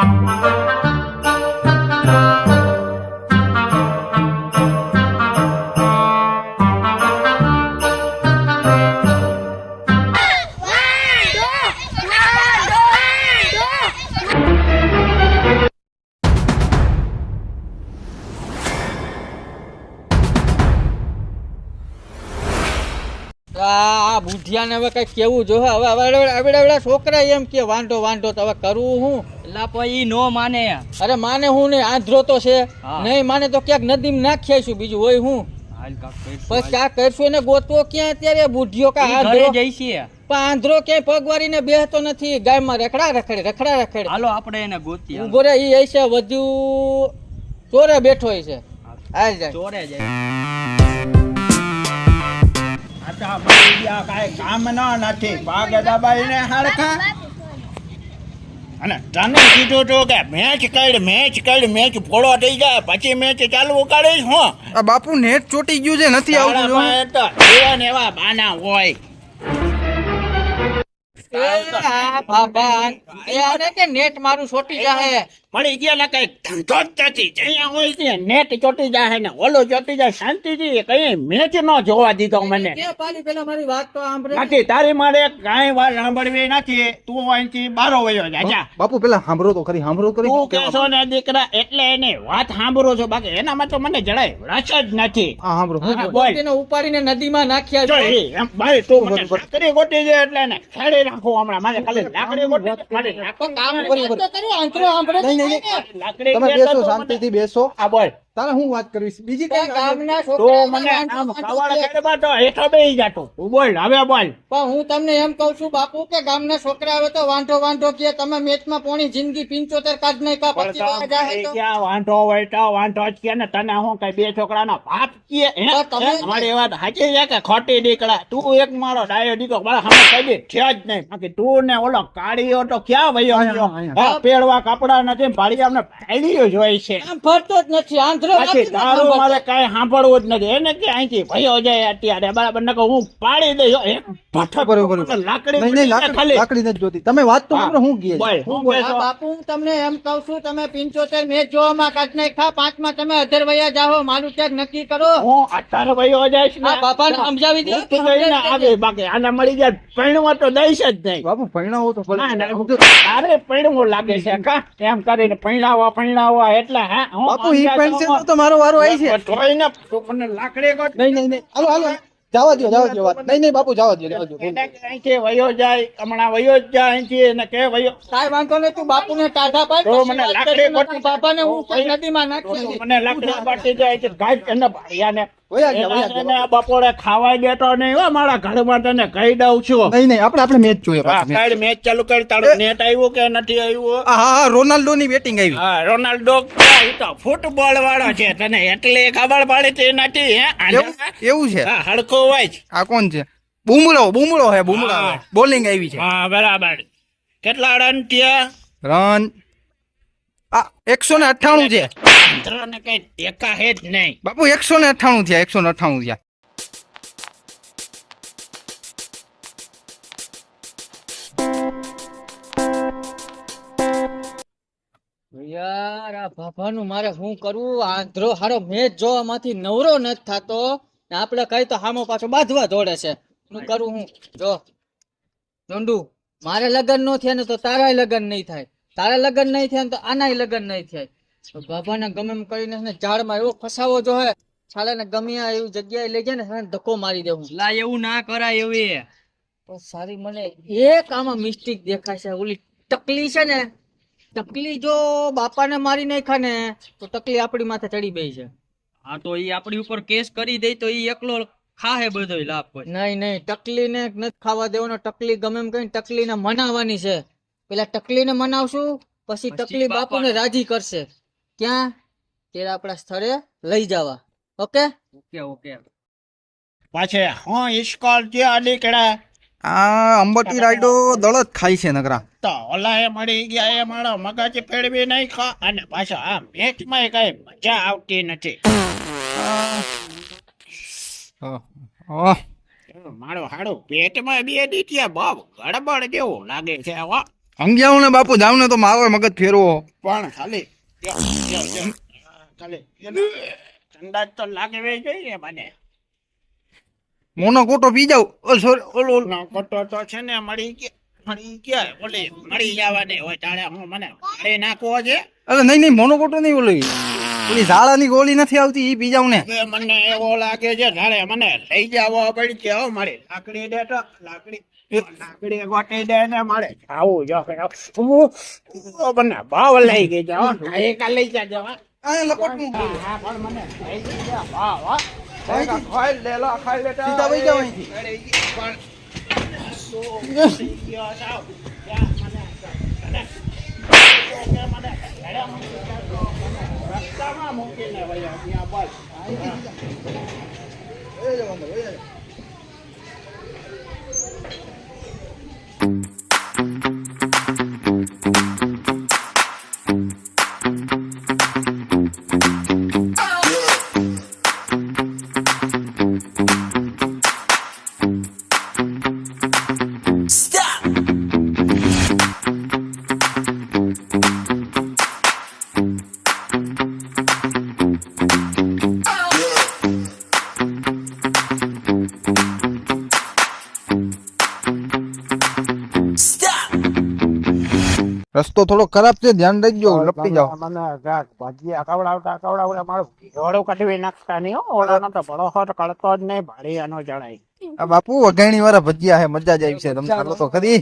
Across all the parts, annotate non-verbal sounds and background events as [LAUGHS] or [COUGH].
આ બુઢિયાને હવે કઈ કેવું જો હવે હવે છોકરા એમ કે, વાંઢો વાંઢો, તો હવે કરવું હું? એટલે પછી નો માને. અરે માને હું ને આંધ્રો તો છે. નહીં માને તો ક્યાંક નદીમાં નાખી આવીશું બીજું હોય હું. હાલ કાક કરીશું. પછી આ કરશું એને ગોતવો ક્યાં અત્યારે? બુઢિયો કા આંધ્રો? ઘરે જઈશીએ પણ આંધ્રો ક્યાંય પગવારીને બેહતો નથી. ગાયમાં રખડા રખડે રખડા રખડે. હાલો આપણે એને ગોતી. ઊભો રે ઈ છે વધુ ચોરે બેઠો છે હાલ જાય. ચોરે જાય કામ ન નથી. ભાગે દબાઈને હરખા અને તને કીધું તો કે મેચ કાઢ મેચ કાઢ મેચ ફોડો થઈ જાય પછી મેચ ચાલુ કરીશ હું. આ બાપુ નેટ ચોટી ગયું છે નથી આવતું તો એવા ને એવા બાના હોય. બાબા એ આને કે નેટ મારું છોટી જાહે? મળી ગયા ને કઈ ધંધો જ નથી જ્યાં હોય ત્યાં નેટ ચોટી જાય ને ઓલો ચોટી જાય શાંતિથી કઈ મેચ ન જોવા દીધો મને. પાલી? પેલા મારી વાત તો સાંભળે. નથી તારી મારે કાંઈ વાત સાંભળવી નથી. તું અહીંથી બારો વયો જા બાપુ પેલા સાંભળો તો ખરી સાંભળો કરી તું કહેશો ને દીકરા એટલે એને વાત સાંભળો છો. બાકી એનામાં તો મને જરાય રસ જ નથી. હા સાંભળો. હું બોલ. એને ઉપાડીને નદીમાં નાખ્યા જો છે. એમ ભાઈ તું મને. લાકડી ગોતી દે એટલે એને ખેડી નાખું હમણાં. મારે ખાલી લાકડી ગોટી મારે કામ કરી તો કરી, આંતરો સાંભળે નહીં, નહીં, તમે બેસો શાંતિથી બેસો. આ બોલ. તારે હું વાત કરીશ બીજી કઈ ગામના તું મને આમ વાંઢો કવાડા કે. તો હેઠો બેહી જાતો. બોલ હવે બોલ. પણ હું તમને એમ કહું છું બાપુ કે ગામના છોકરાઓ તો વાંઢો વાંઢો કે તમે મેચમાં પોણી જિંદગી પિંચોતેર કાઢ નઈ કા પછી વાંઢા તો તો. ક્યાં વાંધો હોય તો વાંઢો જ કે ને તને હું કઈ બે છોકરાનો બાપ કે હે? હે? વાત સાચી છે કે ખોટી દીકરા તું એક મારો ડાયો દીકો મારા સામે દે છે જ નહીં. બાકી તું ને ઓલો કાળીઓ તો ક્યાં વયો અહીંયા. કપડા નથી ભાડી અમને ફાયલીઓ જ હોય છે. આમ ફરતો જ નથી. આંધ્રો બાકી તારું મારે કઈ સાંભળવું જ નથી. એને કે અહીંથી ભયો જાય અત્યારે. બરાબર નકર હું પાડી દઈશ એક ભઠ્ઠો બરોબર, બરોબર. લાકડી નહીં નહીં લાકડી લાકડી નથી જોતી. તમે વાત તો હા. હું કહે હું હું બોલ. કહેશો? હા, બાપુ હું તમને એમ કઉ છું તમે પિંચોતેર મેચ જોવામાં કાઢ નાખ્યા પાંચમાં તમે અધર વયા જાઓ મારું ક્યાંક નક્કી કરો. હું જઈશ ને બાપાને સમજાવી દે. હું તો જઈને આવે બાકી આને મળી જાય પૈણવા તો દઈશ જ નહીં. બાપુ પૈણાવો તો ભલે. ના, ના, તારે પૈણવું લાગે છે કા? એમ કરીને પૈણાવા પૈણાવા એટલે હા બાપુ ઈ છે તો તમારો વારો આવી છે. તોય ને તું મને લાકડી ગોત. નહીં નહીં નહીં. હાલો હાલો. જવા દો જવા દો વાત. નહીં નહીં બાપુ જવા દો જવા દો કે અહીંથી વયો જાય હમણાં વયો જ જાય અહીંથી એને કે વયો કાઈ વાંધો નહીં તું બાપુને ટાઢા પાડ તો પછી મને લાકડી કરીશું. બાપાને હું ભાઈ- નદીમાં તો નાખી મને લાકડી પાટી જાય છે ગાય એને ભાડિયાને બપોરે ખાવા દેતો નહીં હો મારા ઘરમાં તને કહી દઉં છું. નહીં નહીં આપણે આપણે મેચ જોઈએ હા, પાછું, match. કાલ મેચ ચાલુ કરી તારું નેટ આવ્યું કે નથી આવ્યું? હા હા રોનાલ્ડો ની બેટિંગ આવી. હા રોનાલ્ડો તો ફૂટબોલ વાળો છે તને એટલે ખબર પડી તે નથી હે? એવું છે? હા હડકો હોય છે આ કોણ છે? બુમરો બુમરો હે બુમરો બોલિંગ આવી છે. હા બરાબર. કેટલા રન થયા? રન આ એકસો ને અઠ્ઠાણું છે. આંધ્રને કઈ ટેકા હે જ નહીં. બાપુ એકસો ને અઠાણું થયા એકસો ને અઠાણું થયા. યાર આ બાપાનું મારે શું કરવું? આંધ્રો હારો મેચ જોવામાંથી નવરો નથી થતો. ને આપણે કઈ તો હામો પાછો બાંધવા દોડે છે. શું કરું હું? જો. ચંડુ મારે લગ્ન નો થયા ને તો તારા લગ્ન નહીં થાય. તારા લગ્ન નહીં થયા ને તો આનાય લગ્ન નહીં થાય. તો બાપાને ગમે એમ કરીને ઝાડમાં એવો ફસાવો જો હે સાલે ને ગમે એવી જગ્યાએ લઈ જાય ને ધક્કો મારી દેવું. લા એવું ના કરાય એવી. પણ સારી મને એક આમાં મિસ્ટેક દેખાય છે ઓલી ટકલી છે ને ટકલી જો બાપાને મારી નાખ્યા ને તો ટકલી આપણી માથે ચડી ગઈ છે. હા તો ઈ આપણી ઉપર કેસ કરી દે તો ઈ એકલો ખાહે બધો લાભ કોઈ. નહીં નહીં ટકલીને નથી ખાવા દેવાનો ટકલી ગમે એમ કહીને ટકલીને મનાવવાની છે. પેલા ટકલીને મનાવશું પછી ટકલી બાપાને. રાજી કરશે. ક્યાં? તે આપણા સ્થળે લઈ જવા. ઓકે? Okay okay. પાછે હા ઇસ્કોલ જે નીકળ્યા. આ અંબટી રાઈડો દળત ખાય છે નકરા. તો ઓલા એ મળી ગયા એ મારો મગજ ફેરવી ખા અને પાછો આ મેચમાં કઈ મજા આવતી નથી. મારો હાડો પેટમાં બે દીઠિયા બાપ ગડબડ જેવું લાગે છે હો. સમજાવો ને બાપુ જાવ ને તો મારો મગજ ફેરવો. પણ ખાલી તો જોઈએ મને. મોનો કોટો પી જાવ ઓલ સોરી ઓલ કોટો તો છે ને મળી ગયા મળી ગયા ઓલે મળી જવાની. હોય તારે હું મને મારી નાખવો છે. અરે નહીં નહીં મોનો કોટો નહીં ઓલી. ઓલી ઝાડાની ગોળી નથી આવતી ઈ પી જાવ ને. મને એવો લાગે છે ઝાડે મને લઈ જાવો પડી કે હો મારી લાકડી દે તો લાકડી લાકડી ગોટી દે ને મારે. આવું જો ઓ મને ભાવ લઈ ગઈ જાઓ એક લઈ જા ભાવ હો. ખાઈ લે લો ખાઈ રસ્તો થોડો ખરાબ છે ધ્યાન રાખજો લપટી જાઓ. મને ગાંઠ ભજીયા ખવડાવતા ખવડાવતા મારું ઘોડું કઢવી નાખતા નહીં હો ઓલાનો તો ભળો હોટ કળતો જ નહીં ભાડિયાનો જણાય. આ બાપુ વઘાણી વાળા ભજીયા હે મજા જ આવી છે તમે ખાલો તો ખરી?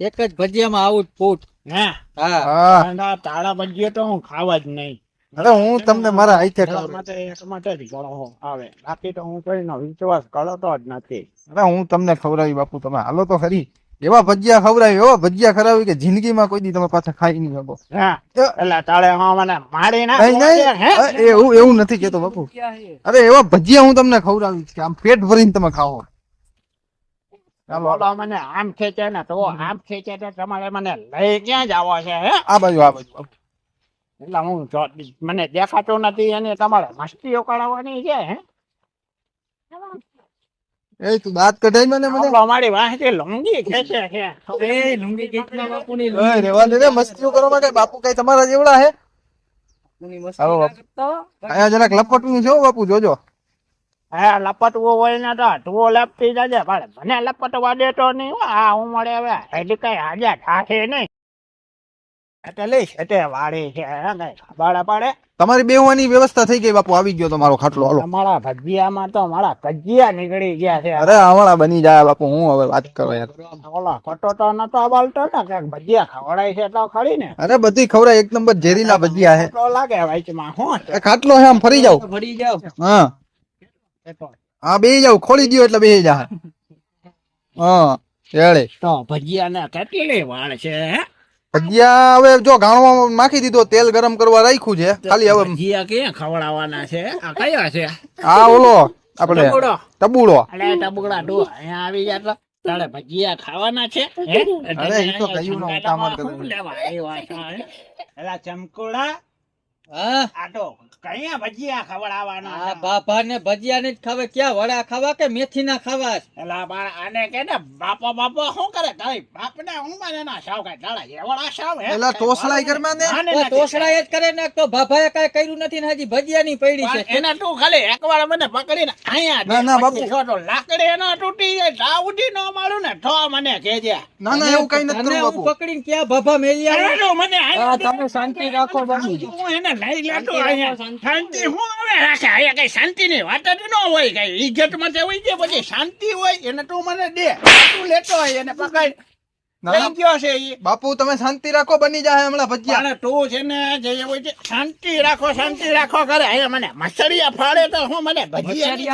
એક જ ભજીયામાં આવું ફૂટ હે? હા. હા. તાળા ભજીયા તો હું ખાવા જ નહીં. અરે હું તમને મારા હાથે એટલા માટે એક માટે જ ગળો આવે. બાકી તો હું કોઈનો વિશ્વાસ કરતો જ નથી. અરે હું તમને ખવડાવી બાપુ તમે હાલો તો ખરી. એવા ભજીયા ખવડાવી એવા ભજીયા ખરાવી કે જિંદગીમાં કોઈ દી તમે પાછા ખાઈ નહીં શકો. એટલે તાળે મને મારી ના એવું એવું નથી કેતો બાપુ. અરે એવા ભજીયા હું તમને ખવડાવીશ કે આમ પેટ ભરીને તમે ખાઓ. બોલો મને આમ ખેંચે ને તો આમ ખેંચે તો તમારે મને લઈ ક્યાં જવો છે હે? આ બાજુ આ બાજુ એટલે હું મને દેખાતો નથી અને તમારે મસ્તીઓ કરાવવાની છે હે? એ તું દાંત કઢાઈ મને મને. અમારી વાહે લુંગી ખેંચે છે એ લુંગી કેટલા બાપુની ઓય, રેવા દે મસ્તીઓ કરો માટે. બાપુ કઈ તમારા જેવડા હે? હાલો બાપુ. કરતો. અહીંયા જરાક લપટવું છે બાપુ જોજો. હા લપટવો હોય ને તો તું લપટી જાજે પણ મને લપટવા દેતો નહીં નહીં આ હું મળે હવે એટલે કઈ હાજર થાશે નહીં. એટલે લઈશ એટલે વાળી છે ખબર પડે. તમારી બેહવાની વ્યવસ્થા થઈ ગઈ બાપુ આવી ગયો તમારો ખાટલો. હાલો. તમારા ભજીયામાં તો મારા કજિયા નીકળી ગયા છે. અરે હમણાં બની જાય બાપુ હું હવે વાત કરો યાર. ઓલા ખોટો તો નતો બોલતો ને કે ભજીયા ખવડાય છે તો ખરી ને. અરે બધી ખવડાય એક નંબર ઝેરીલા ભજીયા છે. તો લાગે વચમાં હું છે? ખાટલો હે આમ ફરી જાવ ફરી જાવ હા. હા બે જાવ ખોલી દયો એટલે બે જા [LAUGHS] હા એળે તો ભજીયા ને કેટલી વાળ છે હે? ભજીયા હવે જો ગાણવામાં નાખી દીધો તેલ ગરમ કરવા રાખ્યું છે. ખાલી હવે ભજીયા ક્યાં ખવડાવવાના છે? આ કયા છે? આ ઓલો આપણે ટબુડો. અહીંયા આવી ગયા તારે ભજીયા ખાવાના છે અરે, ઈ તો કયું નો ઉતામળ કરે. લેવા આવ્યા છો, એલા ચમકુડા હા. કયા ભજીયા ખવડાવવાના આ? બાપા ને ભજીયા ને જ ખાવે. ક્યાં વડા ખાવા કે મેથી ના ખાવા એલા બાળ આને કે ને બાપો બાપો શું કરે? કઈ બાપ ને હું મને ના સાવ કઈ તાળા જેવડા સાવ હે? એલા તોસલાઈ ઘરમાં ને? આને ઓ, તોસડા એ જ કરે ને? તો ભાભાએ કઈ કર્યું નથી ને હજી ભજીયા ની પડી છે. એને તું ખાલી એકવાર મને પકડીને અહીંયા દે. ના, ના, બાપુ. તો લાકડી એનો તૂટી જાય તા ઉઠી ન મારું ને તો મને કેજે ના ના એવું કઈ નથી હું બાપુ. પકડીને ક્યાં ભાભા મેલી મને તમે શાંતિ રાખો બાપુ હું એને લઈ લેતો. રાખો, શાંતિ. હું હવે રાખે અહીંયા કઈ શાંતિની વાત જ ન હોય, કઈ ઇજ્જતમાં હોય જે, પછી શાંતિ હોય એને તું મને દે. તું લેતો હોય એને પકડ. ના, ના. ગયો છે ઈ. બાપુ તમે શાંતિ રાખો બની જાય હમણાં ભજીયા. તું છે ને જે હોય છે શાંતિ રાખો શાંતિ રાખો કરે અહીંયા મને મચ્છરિયા ફાડે તો હું મને ભજીયા ની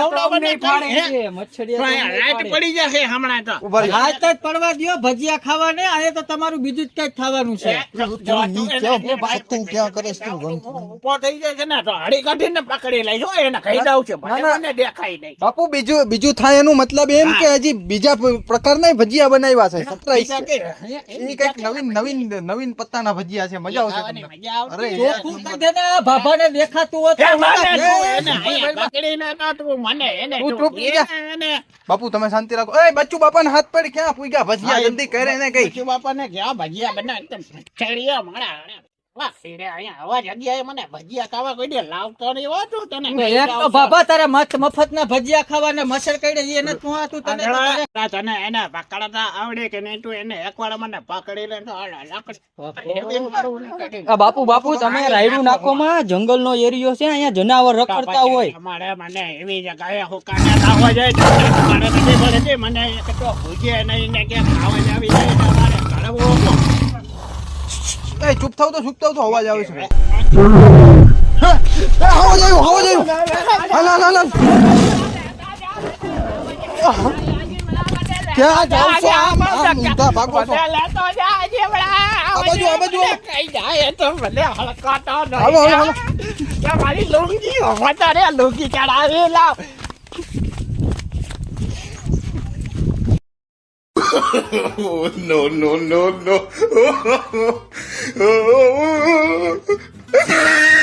ફાડે કાંઈ, હે? મચ્છરિયા લાઈટ પડી જશે હમણાં તો. ઊભા જ પડવા દ્યો ભજીયા ખાવા ને અહીંયા તો તમારું બીજું જ કંઈક ખાવાનું છે. જો, જો, તું ક્યાં એ ભાઈ તું ક્યાં કરે તું? હું થઈ જાય છે ને તો હળી કાઢીને પકડી લઈ જો એને કહી દઉં છે મને દેખાય નહીં. બાપુ બીજું બીજું થાય એનું મતલબ એમ કે હજી બીજા પ્રકારના ભજીયા બનાવ્યા છે કંઈક નવીન નવીન નવીન પત્તાના ભજીયા છે મજા આવશે. અરે ચોખ્ખું કહી દે ને ભાભાને દેખાતું હોત બાપુ તમે શાંતિ રાખો. એ બચ્ચુ બાપાને હાથ પડ ક્યાં પૂગ્યા? ભજીયા જલ્દી કરે ને કઈ. બાપા ને ક્યાં ભજીયા બના મારા. મારું બાપુ બાપુ તમે રાયડું નાખો માં જંગલ નો એરિયો છે અહીંયા જનાવર રખડતા હોય. અમારે મને એવી જગ્યાએ મારે. મને ભૂજે નહીં ને કે ખાવા જ આવી જાય મારે. એ ચૂપ થાવ તો ચૂપ થાવ તો અવાજ આવે છે. અવાજ આવ્યો અવાજ આવ્યો હાલ હાલ હાલ. ક્યાં જાવ છો? આમ ઊંધા ભાગો છો. લેતો જા જેવડા. આ બાજુ, આ બાજુ. કઈ જાય તો મને હલકાતો નહીં. હાલો હાલો. મારી લુંગી વધારે લુંગી ચડાવી લાવ. [LAUGHS] no, no, no, no. [LAUGHS]